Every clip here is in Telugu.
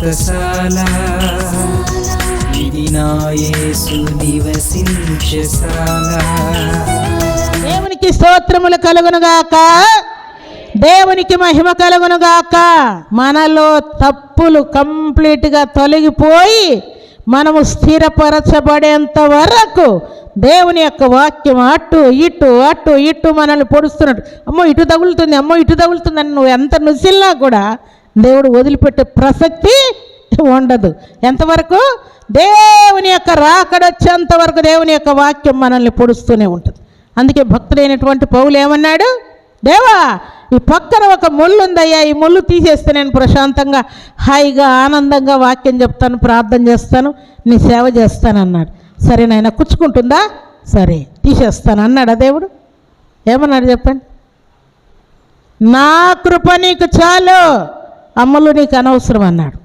వ్రతశాల ఇది నా యేసు నివసించశాల దేవునికి స్తోత్రములు కలుగునుగాక దేవునికి మహిమ కలుగునుగాక మనలో తప్పులు కంప్లీట్గా తొలగిపోయి మనము స్థిరపరచబడేంత వరకు దేవుని యొక్క వాక్యం అటు ఇటు అటు ఇటు మనల్ని పొడుస్తున్నాడు అమ్మో ఇటు తగులుతుంది అమ్మో ఇటు తగులుతుంది అని నువ్వు ఎంత నుసిల్లా కూడా దేవుడు వదిలిపెట్టే ప్రసక్తి ఉండదు. ఎంతవరకు? దేవుని యొక్క రాకడొచ్చేంత వరకు దేవుని యొక్క వాక్యం మనల్ని పొడుస్తూనే ఉంటుంది. అందుకే భక్తుడైనటువంటి పౌలు ఏమన్నాడు? దేవా ఈ పక్కన ఒక ముళ్ళు ఉందయ్యా ఈ ముళ్ళు తీసేస్తే నేను ప్రశాంతంగా హాయిగా ఆనందంగా వాక్యం చెప్తాను ప్రార్థన చేస్తాను నీ సేవ చేస్తాను అన్నాడు సరే నాయన కుచ్చుకుంటుందా? సరే తీసేస్తాను అన్నాడా దేవుడు? ఏమన్నాడు చెప్పండి? నా కృప నీకు చాలు. అమ్మలు నీకు అనవసరం అన్నాడు.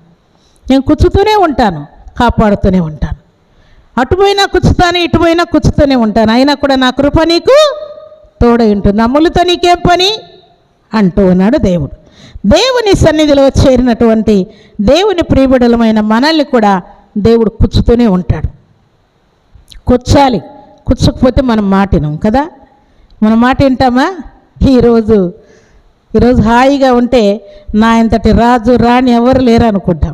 నేను కుచ్చుతూనే ఉంటాను కాపాడుతూనే ఉంటాను. అటుపోయినా ఇటు ఇటుపోయినా కుచ్చుతూనే ఉంటాను. అయినా కూడా నా కృప నీకు తోడై ఉంటుంది. అమ్ములతో నీకేం పని? అంటూ ఉన్నాడు దేవుడు. దేవుని సన్నిధిలో చేరినటువంటి దేవుని ప్రియబిడలమైన మనల్ని కూడా దేవుడు కుచ్చుతూనే ఉంటాడు. కుచ్చాలి. కూర్చకపోతే మనం మాటినాం కదా. మన మాట వింటామా ఈరోజు ఈరోజు హాయిగా ఉంటే నా ఇంతటి రాజు రాణి ఎవరు లేరు అనుకుంటాం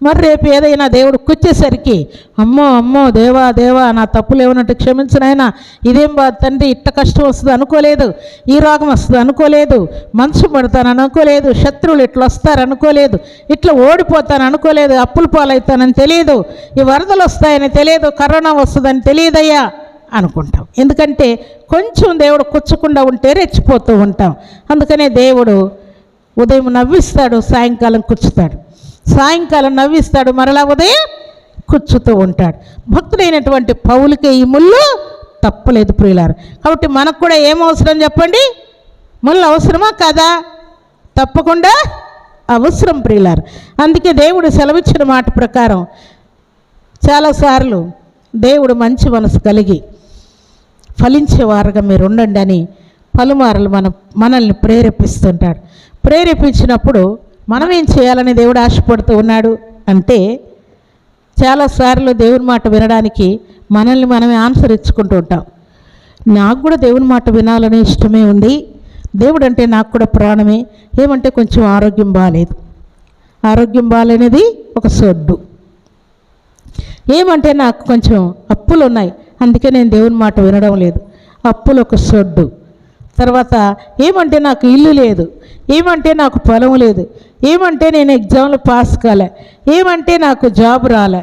మరి రేపు ఏదైనా దేవుడు కూర్చేసరికి అమ్మో అమ్మో దేవా దేవా నా తప్పులు ఏమన్నట్టు క్షమించినైనా ఇదేం బా తండ్రి ఇట్ట కష్టం వస్తుంది అనుకోలేదు ఈ రోగం వస్తుంది అనుకోలేదు మనసు పడతాను అనుకోలేదు శత్రువులు ఇట్లా వస్తారు అనుకోలేదు ఇట్లా ఓడిపోతాను అనుకోలేదు అప్పులు పాలవుతానని తెలియదు ఈ వరదలు వస్తాయని తెలియదు కరోనా వస్తుందని తెలియదయ్యా. అనుకుంటాం. ఎందుకంటే కొంచెం దేవుడు కుచ్చకుండా ఉంటే రెచ్చిపోతూ ఉంటాం. అందుకనే దేవుడు ఉదయం నవ్విస్తాడు సాయంకాలం కూర్చుతాడు. సాయంకాలం నవ్విస్తాడు మరలా ఉదయం కూర్చుతూ ఉంటాడు. భక్తుడైనటువంటి పౌలకి ఈ ముళ్ళు తప్పలేదు ప్రియులారు. కాబట్టి మనకు కూడా ఏం అవసరం చెప్పండి? ముళ్ళు అవసరమా కదా? తప్పకుండా అవసరం ప్రియులారు. అందుకే దేవుడు సెలవిచ్చిన మాట ప్రకారం చాలాసార్లు దేవుడు మంచి మనసు కలిగి ఫలించేవారుగా మీరు ఉండండి అని పలుమార్లు మన మనల్ని ప్రేరేపిస్తుంటాడు ప్రేరేపించినప్పుడు మనం ఏం చేయాలని దేవుడు ఆశపడుతూ ఉన్నాడు అంటే చాలాసార్లు దేవుని మాట వినడానికి మనల్ని మనమే ఆన్సర్ ఇచ్చుకుంటూ ఉంటాం. నాకు కూడా దేవుని మాట వినాలనే ఇష్టమే ఉంది. దేవుడు అంటే నాకు కూడా ప్రాణమే. ఏమంటే కొంచెం ఆరోగ్యం బాగాలేదు ఆరోగ్యం బాగాలేనిది ఒక సొడ్డు. ఏమంటే నాకు కొంచెం అప్పులు ఉన్నాయి. అందుకే నేను దేవుని మాట వినడం లేదు. అప్పులు ఒక సొడ్డు. తర్వాత ఏమంటే నాకు ఇల్లు లేదు. ఏమంటే నాకు పొలం లేదు. ఏమంటే నేను ఎగ్జామ్లు పాస్ కాలే. ఏమంటే నాకు జాబ్ రాలే.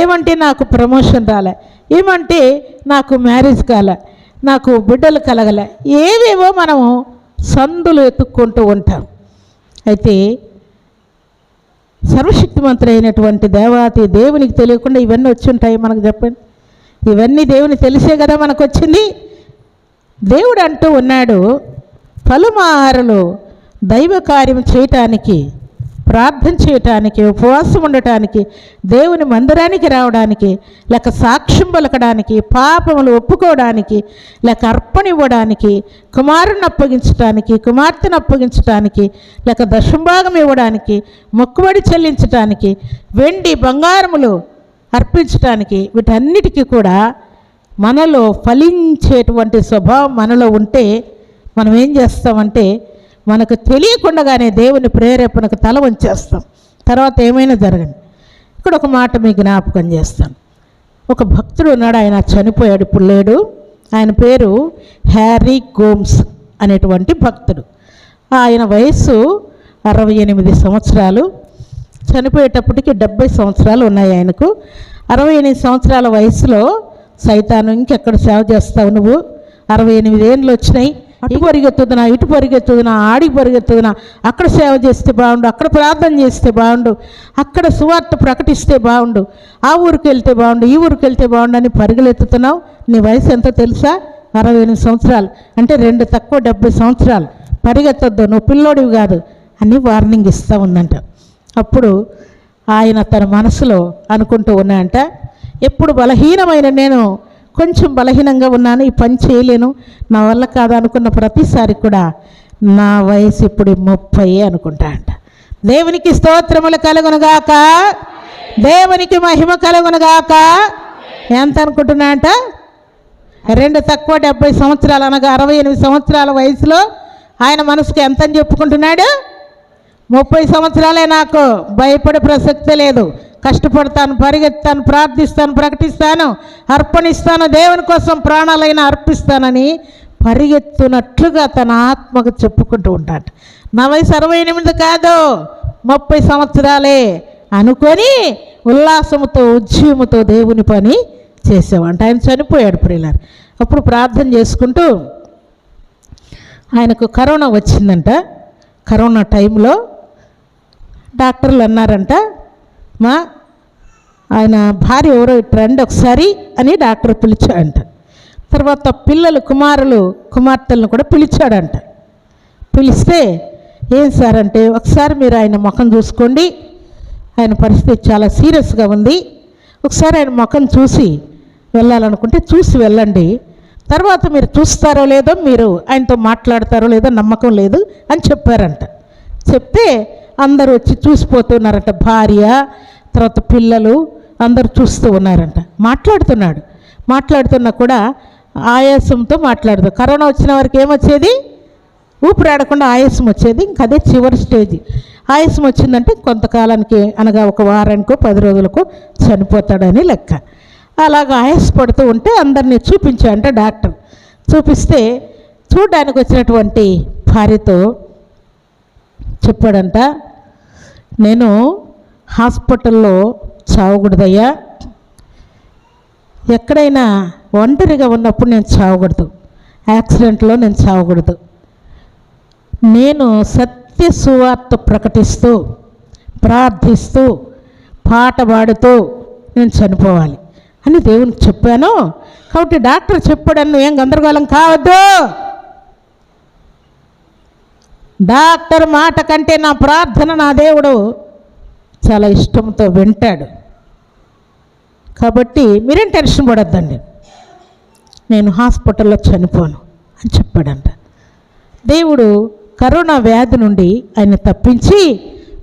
ఏమంటే నాకు ప్రమోషన్ రాలే. ఏమంటే నాకు మ్యారేజ్ కాలే. నాకు బిడ్డలు కలగలే. ఏవేవో మనము సందులు ఎత్తుక్కుంటూ ఉంటాం. అయితే సర్వశక్తిమంతుడైనటువంటి దేవాతి దేవునికి తెలియకుండా ఇవన్నీ వచ్చి ఉంటాయి మనకు చెప్పండి? ఇవన్నీ దేవుని తెలిసే కదా మనకు వచ్చింది దేవుడు అంటూ ఉన్నాడు పలుమారులు దైవ కార్యం చేయటానికి ప్రార్థన చేయటానికి ఉపవాసం ఉండటానికి దేవుని మందిరానికి రావడానికి లేక సాక్ష్యం పలకడానికి పాపములు ఒప్పుకోవడానికి లేక అర్పణ ఇవ్వడానికి కుమారుని అప్పగించటానికి కుమార్తెను అప్పగించటానికి లేక దశంభాగం ఇవ్వడానికి మొక్కుబడి చెల్లించటానికి వెండి బంగారములు అర్పించటానికి వీటన్నిటికీ కూడా మనలో ఫలించేటువంటి స్వభావం మనలో ఉంటే మనం ఏం చేస్తామంటే మనకు తెలియకుండానే దేవుని ప్రేరేపణకు తల వంచేస్తాం. తర్వాత ఏమైనా జరగండి ఇక్కడ ఒక మాట మీ జ్ఞాపకం చేస్తాను. ఒక భక్తుడు ఉన్నాడు ఆయన చనిపోయాడు ఇప్పుడు లేడు. ఆయన పేరు హ్యారీ గోమ్స్ అనేటువంటి భక్తుడు. ఆయన వయస్సు అరవై ఎనిమిది సంవత్సరాలు. చనిపోయేటప్పటికి డెబ్బై సంవత్సరాలు ఉన్నాయి ఆయనకు. అరవై ఎనిమిది సంవత్సరాల వయసులో సైతాను ఇంకెక్కడ సేవ చేస్తావు నువ్వు? అరవై ఎనిమిది ఏళ్ళు వచ్చినాయి. అటు పరిగెత్తుదునా ఇటు పరిగెత్తుదునా ఆడికి పరిగెత్తుదునా? అక్కడ సేవ చేస్తే బాగుండు అక్కడ ప్రార్థన చేస్తే బాగుండు అక్కడ సువార్త ప్రకటిస్తే బాగుండు ఆ ఊరికి వెళ్తే బాగుండు ఈ ఊరికి వెళ్తే బాగుండు అని పరుగులెత్తుతున్నావు? నీ వయసు ఎంతో తెలుసా? అరవై ఎనిమిది సంవత్సరాలు. అంటే రెండు తక్కువ డెబ్బై సంవత్సరాలు. పరిగెత్తొద్దు నువ్వు పిల్లోడివి కాదు అని వార్నింగ్ ఇస్తూ ఉందంట. అప్పుడు ఆయన తన మనసులో అనుకుంటూ ఉన్నాయంట ఎప్పుడు బలహీనమైన నేను కొంచెం బలహీనంగా ఉన్నాను ఈ పని చేయలేను నా వల్ల కాదు అనుకున్న ప్రతిసారి కూడా నా వయసు ఇప్పుడు ముప్పై అనుకుంటా అంట దేవునికి స్తోత్రములు కలుగునుగాక దేవునికి మహిమ కలుగునుగాక ఎంత అనుకుంటున్నా అంట రెండు తక్కువ డెబ్బై సంవత్సరాలు అనగా అరవై ఎనిమిది సంవత్సరాల వయసులో ఆయన మనసుకు ఎంత అని చెప్పుకుంటున్నాడు? ముప్పై సంవత్సరాలే నాకు భయపడే ప్రసక్తే లేదు. కష్టపడతాను పరిగెత్తాను ప్రార్థిస్తాను ప్రకటిస్తాను అర్పణిస్తాను దేవుని కోసం ప్రాణాలైనా అర్పిస్తానని పరిగెత్తునట్లుగా తన ఆత్మకు చెప్పుకుంటూ ఉంటాడు. నా వయసు అరవై ఎనిమిది కాదు ముప్పై సంవత్సరాలే అనుకొని ఉల్లాసముతో ఉద్యమతో దేవుని పని చేసేవాడు. ఆయన చనిపోయాడు ప్రియులారు. అప్పుడు ప్రార్థన చేసుకుంటూ ఆయనకు కరోనా వచ్చిందంట. కరోనా టైంలో డాక్టర్లు అన్నారంట. మా ఆయన భార్య ఎవరో ఇటు రండి ఒకసారి అని డాక్టర్ పిలిచాడంట. తర్వాత పిల్లలు కుమారులు కుమార్తెలను కూడా పిలిచాడంట. పిలిస్తే ఏం సార్ అంటే ఒకసారి మీరు ఆయన ముఖం చూసుకోండి. ఆయన పరిస్థితి చాలా సీరియస్గా ఉంది. ఒకసారి ఆయన ముఖం చూసి వెళ్ళాలనుకుంటే చూసి వెళ్ళండి. తర్వాత మీరు చూస్తారో లేదో మీరు ఆయనతో మాట్లాడతారో లేదో నమ్మకం లేదు అని చెప్పారంట. చెప్తే అందరూ వచ్చి చూసిపోతున్నారంట భార్య తర్వాత పిల్లలు అందరు చూస్తూ ఉన్నారంట. మాట్లాడుతున్నాడు. మాట్లాడుతున్నా కూడా ఆయాసంతో మాట్లాడుతూ కరోనా వచ్చిన వారికి ఏమొచ్చేది? ఊపిరాడకుండా ఆయాసం వచ్చేది. ఇంక అదే చివరి స్టేజ్. ఆయాసం వచ్చిందంటే కొంతకాలానికి అనగా ఒక వారానికో పది రోజులకో చనిపోతాడని లెక్క. అలాగ ఆయాసపడుతూ ఉంటే అందరినీ చూపించాడంట డాక్టర్. చూపిస్తే చూడడానికి వచ్చినటువంటి భార్యతో చెప్పాడంట నేను హాస్పిటల్లో చావకూడదయ్యా. ఎక్కడైనా ఒంటరిగా ఉన్నప్పుడు నేను చావకూడదు. యాక్సిడెంట్లో నేను చావకూడదు. నేను సత్య సువార్త ప్రకటిస్తూ ప్రార్థిస్తూ పాట పాడుతూ నేను చనిపోవాలి అని దేవునికి చెప్పాను. కాబట్టి డాక్టర్ చెప్పాడని ఏం గందరగోళం కావద్దు. డాక్టర్ మాట కంటే నా ప్రార్థన నా దేవుడు చాలా ఇష్టంతో వింటాడు. కాబట్టి మీరేం టెన్షన్ పడొద్దండి. నేను హాస్పిటల్లో చనిపోను అని చెప్పాడంట. దేవుడు కరోనా వ్యాధి నుండి ఆయన తప్పించి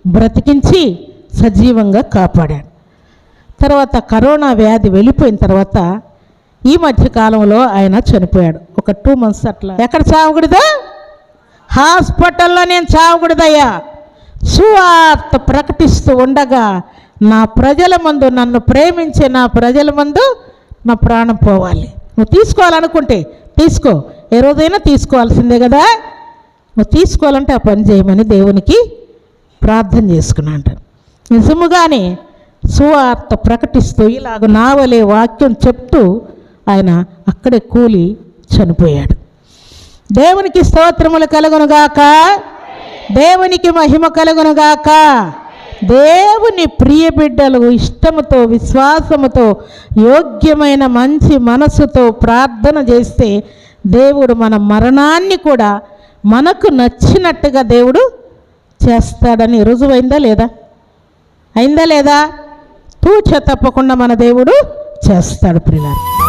బ్రతికించి సజీవంగా కాపాడాడు. తర్వాత కరోనా వ్యాధి వెళ్ళిపోయిన తర్వాత ఈ మధ్య కాలంలో ఆయన చనిపోయాడు. ఒక టూ మంత్స్ అట్లా. ఎక్కడ చావకూడదా? హాస్పిటల్లో నేను చావకూడదయ్యా. సువార్త ప్రకటిస్తూ ఉండగా నా ప్రజల ముందు నన్ను ప్రేమించే నా ప్రజల ముందు నా ప్రాణం పోవాలి. నువ్వు తీసుకోవాలనుకుంటే తీసుకో. ఏ రోజైనా తీసుకోవాల్సిందే కదా. నువ్వు తీసుకోవాలంటే ఆ పని చేయమని దేవునికి ప్రార్థన చేసుకున్నాడు నిజముగానే సువార్త ప్రకటిస్తూ ఇలాగ నావలే వాక్యం చెప్తూ ఆయన అక్కడే కూలి చనిపోయాడు. దేవునికి స్తోత్రములు కలుగునుగాక. దేవునికి మహిమ కలుగునుగాక. దేవుని ప్రియ బిడ్డలు ఇష్టముతో విశ్వాసముతో యోగ్యమైన మంచి మనసుతో ప్రార్థన చేస్తే దేవుడు మన మరణాన్ని కూడా మనకు నచ్చినట్టుగా దేవుడు చేస్తాడని రుజువైందా లేదా? అయిందా లేదా? తూచ తప్పకుండా మన దేవుడు చేస్తాడు ప్రియులారు.